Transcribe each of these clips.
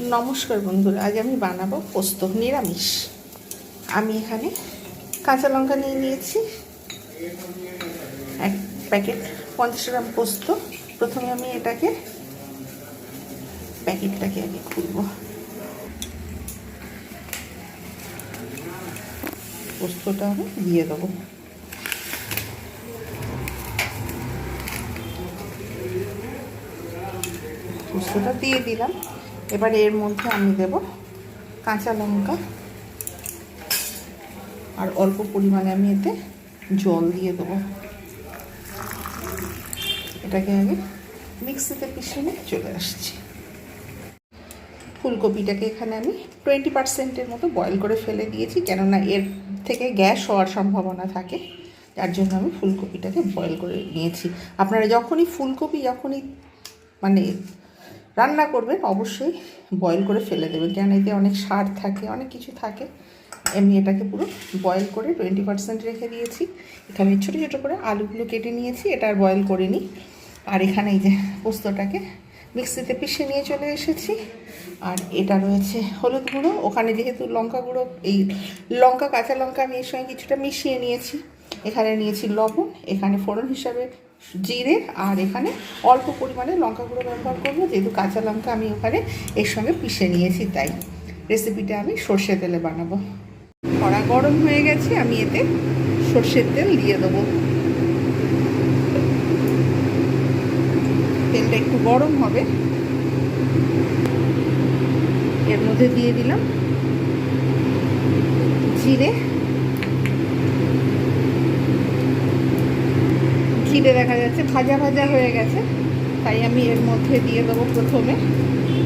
নমস্কার বন্ধুরা, আজ আমি বানাবো পোস্ত নিরামিষ। আমি এখানে কাঁচা লঙ্কা নিয়ে নিয়েছি। এক প্যাকেট পঞ্চাশ গ্রাম পোস্ত। প্রথমে আমি এটাকে প্যাকেটটাকে আগে খুলব। পোস্তটা আমি দিয়ে দেবো। পোস্তটা দিয়ে দিলাম। এবার এর মধ্যে আমি দেব কাঁচা লঙ্কা আর অল্প পরিমাণে আমি এতে জল দিয়ে দেবো। এটাকে আগে মিক্সিতে পিষে নিয়ে চলে আসছি। ফুলকপিটাকে এখানে আমি টোয়েন্টি পার্সেন্টের মতো বয়েল করে ফেলে দিয়েছি, কেননা এর থেকে গ্যাস হওয়ার সম্ভাবনা থাকে, যার জন্য আমি ফুলকপিটাকে বয়েল করে নিয়েছি। আপনারা যখনই, ফুলকপি যখনই মানে রান্না করবেন, অবশ্যই বয়েল করে ফেলে দেবেন। কেন এতে অনেক সার থাকে, অনেক কিছু থাকে। আমি এটাকে পুরো বয়েল করে টোয়েন্টি পার্সেন্ট রেখে দিয়েছি। এখানে ছোটো ছোটো করে আলুগুলো কেটে নিয়েছি, এটা আর বয়েল করে নিই আর এখানে এই যে পোস্তটাকে মিক্সিতে পিষে নিয়ে চলে এসেছি। আর এটা রয়েছে হলুদ গুঁড়ো। ওখানে যেহেতু লঙ্কা গুঁড়ো, এই লঙ্কা, কাঁচা লঙ্কা আমি এর সঙ্গে কিছুটা মিশিয়ে নিয়েছি। এখানে নিয়েছি লবণ। এখানে ফোড়ন হিসাবে জিরে আর এখানে অল্প পরিমাণে লঙ্কা গুঁড়ো ব্যবহার করব। যেহেতু কাঁচা লঙ্কা আমি ওখানে এর সঙ্গে পিষে নিয়েছি, তাই রেসিপিটা আমি সর্ষে তেলে বানাবো। কড়া গরম হয়ে গেছে, আমি এতে সর্ষের তেল দিয়ে দেবো। তেলটা একটু গরম হবে। এর মধ্যে দিয়ে দিলাম জিরে জিরে দেখা যাচ্ছে, ভাজা ভাজা হয়ে গেছে। তাই আমি এর মধ্যে দিয়ে দেবো প্রথমে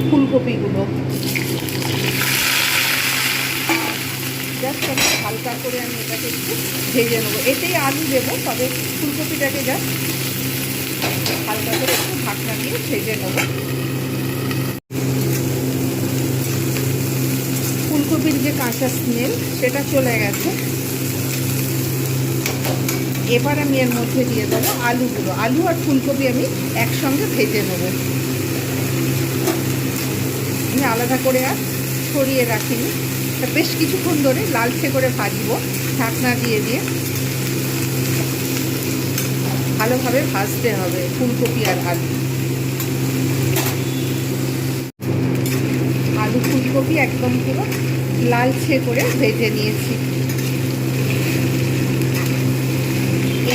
ফুলকপিগুলো। জাস্ট আমি হালকা করে আমি এটাকে একটু ভেজে নেব। এতেই আলু দেবো, তবে ফুলকপিটাকে জাস্ট হালকা করে একটু ঢাকনা দিয়ে ভেজে নেব। ফুলকপির যে কাঁচা স্মেল সেটা চলে গেছে। এবার আমি এর মধ্যে দিয়ে দেবো আলুগুলো। আলু আর ফুলকপি আমি একসঙ্গে ভেজে নেব। আমি আলাদা করে আর সরিয়ে রাখিনি। তা বেশ কিছুক্ষণ ধরে লালচে করে ভাজবো। ঢাকনা দিয়ে দিয়ে ভালোভাবে ভাজতে হবে ফুলকপি আর আলু। আলু ফুলকপি একদম পুরো লালচে করে ভেজে নিয়েছি।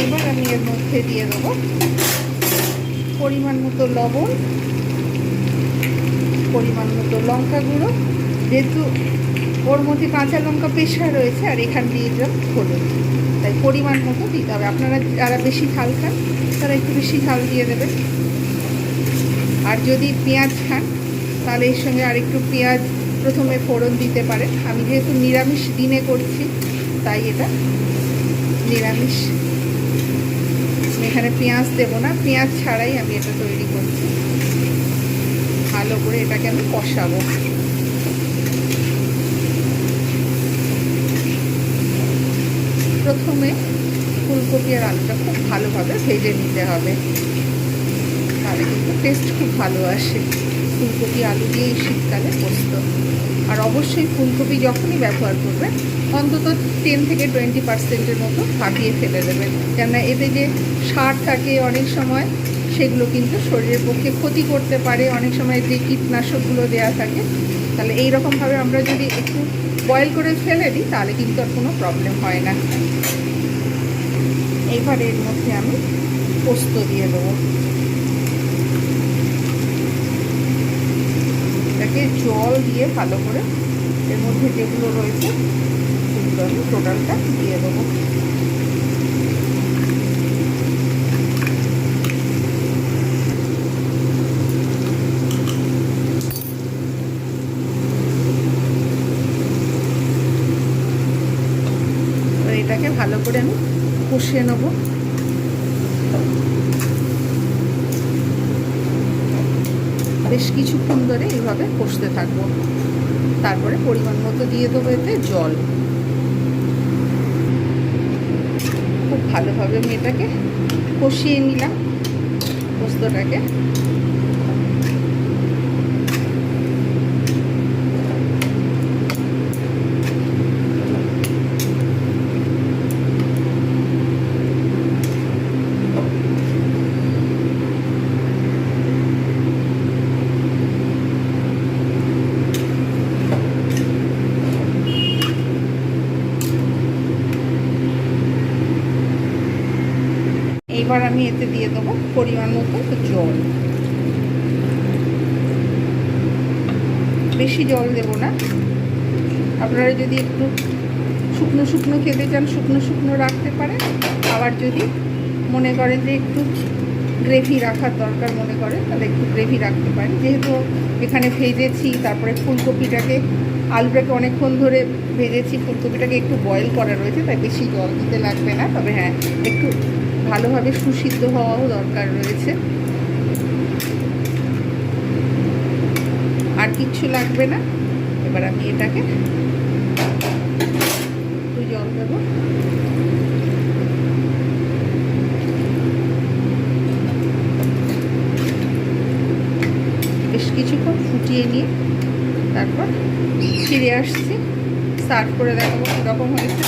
এবার আমি এর মধ্যে দিয়ে দেবো পরিমাণ মতো লবণ, পরিমাণ মতো লঙ্কা গুঁড়ো। যেহেতু ওর মধ্যে কাঁচা লঙ্কা পেশা রয়েছে, আর এখান দিয়ে দিলাম হলুদ তাই পরিমাণ মতো দিতে হবে। আপনারা যারা বেশি ঝাল খান, তারা একটু বেশি ঝাল দিয়ে দেবেন। আর যদি পেঁয়াজ খান, তাহলে এর সঙ্গে আর একটু পেঁয়াজ প্রথমে ফোড়ন দিতে পারেন। আমি যেহেতু নিরামিষ দিনে করছি, তাই এটা নিরামিষ এখানে পেঁয়াজ দেবো না, পেঁয়াজ ছাড়াই আমি এটা তৈরি করছি। ভালো করে এটাকে আমি কষাবো। প্রথমে ফুলকপি আর আলুটা খুব ভালোভাবে ভেজে নিতে হবে। তাহলে কিন্তু টেস্ট খুব ভালো আসে। ফুলকপি, আলু দিয়ে এই শীতকালে পোস্ত। আর অবশ্যই ফুলকপি যখনই ব্যবহার করবেন, অন্তত টেন থেকে টোয়েন্টি পার্সেন্টের মতো ফাটিয়ে ফেলে দেবেন। কেননা এতে যে সার থাকে অনেক সময়, সেগুলো কিন্তু শরীরের পক্ষে ক্ষতি করতে পারে। অনেক সময় যে কীটনাশকগুলো দেওয়া থাকে, তাহলে এই রকমভাবে আমরা যদি একটু বয়েল করে ফেলে দিই, তাহলে কিন্তু আর কোনো প্রবলেম হয় না। এবার এর মধ্যে আমি পোস্ত দিয়ে দেবো। এটাকে জল দিয়ে ভালো করে এর মধ্যে যেগুলো রয়েছে, সেগুলো আমি টোটালটা দিয়ে দেবো। এটাকে ভালো করে আমি কষিয়ে নেব। বেশ কিছুক্ষণ ধরে এইভাবে কষতে থাকব। তারপরে পরিমাণ মতো দিয়ে দেবো এতে জল। খুব ভালোভাবে আমি এটাকে কষিয়ে নিলাম, পোস্তটাকে। এবার আমি এতে দিয়ে দেবো পরিমাণ মতো জল। বেশি জল দেব না। আপনারা যদি একটু শুকনো শুকনো খেতে চান, শুকনো শুকনো রাখতে পারেন। আবার যদি মনে করেন যে একটু গ্রেভি রাখার দরকার মনে করে তাহলে একটু গ্রেভি রাখতে পারেন। যেহেতু এখানে ভেজেছি, তারপরে ফুলকপিটাকে, আলুটাকে অনেকক্ষণ ধরে ভেজেছি, ফুলকপিটাকে একটু বয়েল করা রয়েছে, তাই বেশি জল দিতে লাগবে না। তবে হ্যাঁ একটু ভালোভাবে সুসিদ্ধ হওয়াও দরকার রয়েছে। আর কিচ্ছু লাগবে না। এবার আমি এটাকে একটু জল দেবো। বেশ কিছুক্ষণ ফুটিয়ে নিয়ে তারপর ফিরে আসছি। সার্ভ করে দেখাবো কীরকম হয়েছে।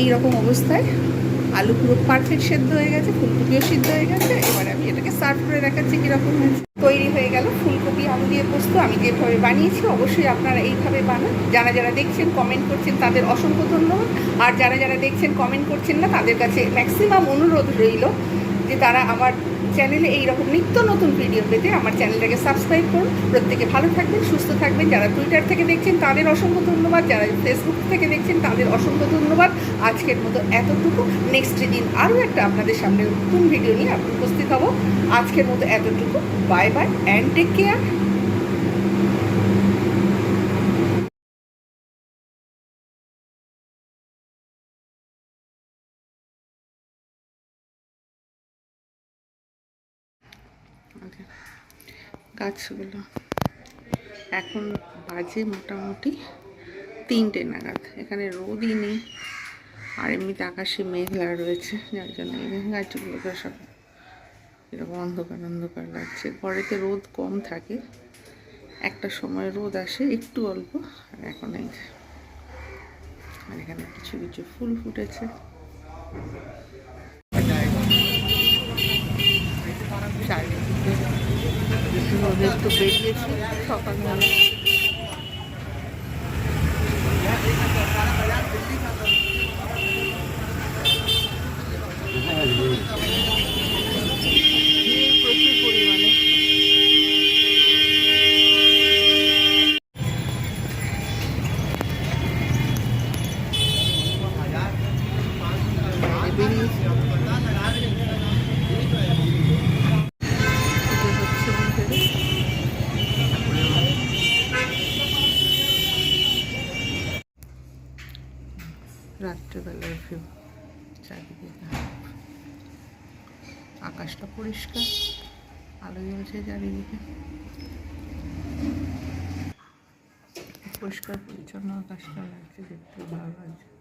এই রকম অবস্থায়, আলু পুরো পারফেক্ট সেদ্ধ হয়ে গেছে, ফুলকপিও সিদ্ধ হয়ে গেছে, এবার আমি এটাকে সার্ভ করে দেখাচ্ছি কীরকম হয়েছে। তৈরি হয়ে গেল ফুলকপি আলু দিয়ে পোস্ত, আমি যেভাবে বানিয়েছি অবশ্যই আপনারা এইভাবে বানান। যারা যারা দেখছেন কমেন্ট করছেন, তাদের অসংখ্য ধন্যবাদ। আর যারা যারা দেখছেন কমেন্ট করছেন না, তাদের কাছে ম্যাক্সিমাম অনুরোধ রইল যে তারা আমার চ্যানেলে এই রকম নিত্য নতুন ভিডিও পেতে আমার চ্যানেলটাকে সাবস্ক্রাইব করুন। প্রত্যেকে ভালো থাকবেন, সুস্থ থাকবেন। যারা টুইটার থেকে দেখছেন, তাদের অসংখ্য ধন্যবাদ। যারা ফেসবুক থেকে দেখছেন, তাদের অসংখ্য ধন্যবাদ। আজকের মতো এতটুকু। নেক্সট দিন আরও একটা আপনাদের সামনে নতুন ভিডিও নিয়ে উপস্থিত হব। আজকের মতো এতটুকু। Bye bye and take care গাছগুলো। এখন বাজে মোটামুটি তিনটে নাগাদ। এখানে রোদই নেই আর এমনিতে আকাশে মেঘলা রয়েছে, যার জন্য এই গাছগুলোকে সব এরকম অন্ধকার অন্ধকার লাগছে। ঘরেতে রোদ কম থাকে। একটা সময় রোদ আসে, একটু অল্প, আর এখন এই। আর এখানে কিছু কিছু ফুল ফুটেছে। চারিদিকে রোদে বেরিয়েছি সকালবেলা চারিদিকে। আকাশটা পরিষ্কার আলো জ্বলছে চারিদিকে। পরিষ্কার পরিচ্ছন্ন আকাশটা লাগছে দেখতে ভালো লাগছে।